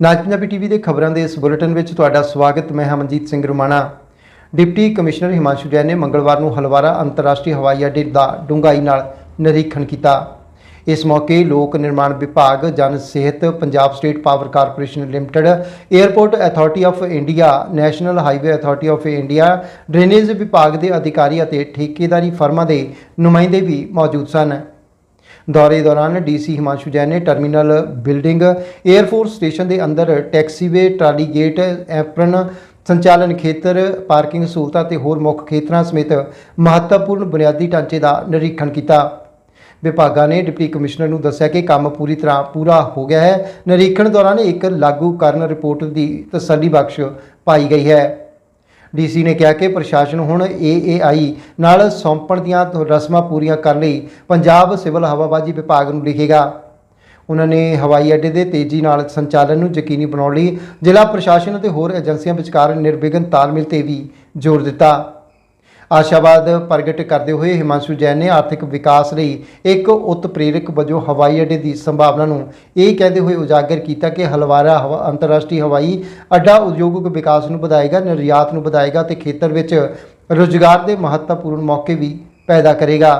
ਨਾਜ Punjabi TV ਦੇ ਖਬਰਾਂ ਦੇ ਇਸ ਬੁਲੇਟਿਨ ਵਿੱਚ ਤੁਹਾਡਾ ਸਵਾਗਤ, ਮੈਂ ਹਮਨਜੀਤ ਸਿੰਘ ਰੁਮਾਣਾ। ਡਿਪਟੀ ਕਮਿਸ਼ਨਰ ਹਿਮਾਂਸ਼ੂ ਜੈਨ ਨੇ ਮੰਗਲਵਾਰ ਨੂੰ ਹਲਵਾਰਾ ਅੰਤਰਰਾਸ਼ਟਰੀ ਹਵਾਈ ਅੱਡੇ ਦਾ ਡੂੰਘਾਈ ਨਾਲ ਨਿਰੀਖਣ ਕੀਤਾ। ਇਸ ਮੌਕੇ ਲੋਕ ਨਿਰਮਾਣ ਵਿਭਾਗ, ਜਨ ਸਿਹਤ, Punjab state power corporation limited airport authority of India, national highway authority of India, drainage ਵਿਭਾਗ ਦੇ ਅਧਿਕਾਰੀ ਅਤੇ ਠੇਕੇਦਾਰੀ ਫਰਮਾਂ ਦੇ ਨੁਮਾਇੰਦੇ ਵੀ ਮੌਜੂਦ ਸਨ। ਦੌਰੇ ਦੌਰਾਨ ਡੀਸੀ ਹਿਮਾਂਸ਼ੂ ਜੈਨ ਨੇ ਟਰਮੀਨਲ ਬਿਲਡਿੰਗ 에ਅਰਫੋਰਸ ਸਟੇਸ਼ਨ ਦੇ ਅੰਦਰ ਟੈਕਸੀਵੇ, ਟਰਾਲੀ ਗੇਟ, ਐਪਰਨ, ਸੰਚਾਲਨ ਖੇਤਰ, ਪਾਰਕਿੰਗ ਸਹੂਲਤਾਂ ਤੇ ਹੋਰ ਮੁੱਖ ਖੇਤਰਾਂ ਸਮੇਤ ਮਹੱਤਵਪੂਰਨ ਬੁਨਿਆਦੀ ਢਾਂਚੇ ਦਾ ਨਿਰੀਖਣ ਕੀਤਾ। ਵਿਭਾਗਾਂ ਨੇ ਡਿਪਟੀ ਕਮਿਸ਼ਨਰ ਨੂੰ ਦੱਸਿਆ ਕਿ ਕੰਮ ਪੂਰੀ ਤਰ੍ਹਾਂ ਪੂਰਾ ਹੋ ਗਿਆ ਹੈ। ਨਿਰੀਖਣ ਦੌਰਾਨ ਇੱਕ ਲਾਗੂ ਕਰਨ ਰਿਪੋਰਟ ਦੀ ਤਸੱਲੀ ਬਖਸ਼ ਪਾਈ ਗਈ ਹੈ। ਡੀਸੀ ਨੇ ਕਿਹਾ ਕਿ ਪ੍ਰਸ਼ਾਸਨ ਹੁਣ ਏਏਆਈ ਨਾਲ ਸੌਂਪਣ ਦੀਆਂ ਰਸਮਾਂ ਪੂਰੀਆਂ ਕਰਨ ਲਈ ਪੰਜਾਬ ਸਿਵਲ ਹਵਾਬਾਜ਼ੀ ਵਿਭਾਗ ਨੂੰ ਲਿਖੇਗਾ। ਉਹਨਾਂ ਨੇ ਹਵਾਈ ਅੱਡੇ ਦੇ ਤੇਜ਼ੀ ਨਾਲ ਸੰਚਾਲਨ ਨੂੰ ਯਕੀਨੀ ਬਣਾਉਣ ਲਈ ਜ਼ਿਲ੍ਹਾ ਪ੍ਰਸ਼ਾਸਨ ਅਤੇ ਹੋਰ ਏਜੰਸੀਆਂ ਵਿਚਕਾਰ ਨਿਰਵਿਘਨ ਤਾਲਮੇਲ ਤੇ ਵੀ ਜ਼ੋਰ ਦਿੱਤਾ। ਆਸ਼ਾਵਾਦ ਪ੍ਰਗਟ ਕਰਦੇ ਹੋਏ ਹਿਮਾਂਸ਼ੂ ਜੈਨ ਨੇ ਆਰਥਿਕ ਵਿਕਾਸ ਲਈ ਇੱਕ ਉਤਪ੍ਰੇਰਕ ਵਜੋਂ ਹਵਾਈ ਅੱਡੇ ਦੀ ਸੰਭਾਵਨਾ ਨੂੰ ਇਹ ਕਹਿੰਦੇ ਹੋਏ ਉਜਾਗਰ ਕੀਤਾ ਕਿ ਹਲਵਾਰਾ ਹਵਾ, ਅੰਤਰਰਾਸ਼ਟਰੀ ਹਵਾਈ ਅੱਡਾ ਉਦਯੋਗਿਕ ਵਿਕਾਸ ਨੂੰ ਵਧਾਏਗਾ, ਨਿਰਯਾਤ ਨੂੰ ਵਧਾਏਗਾ ਤੇ ਖੇਤਰ ਵਿੱਚ ਰੁਜ਼ਗਾਰ ਦੇ ਮਹੱਤਵਪੂਰਨ ਮੌਕੇ ਵੀ ਪੈਦਾ ਕਰੇਗਾ।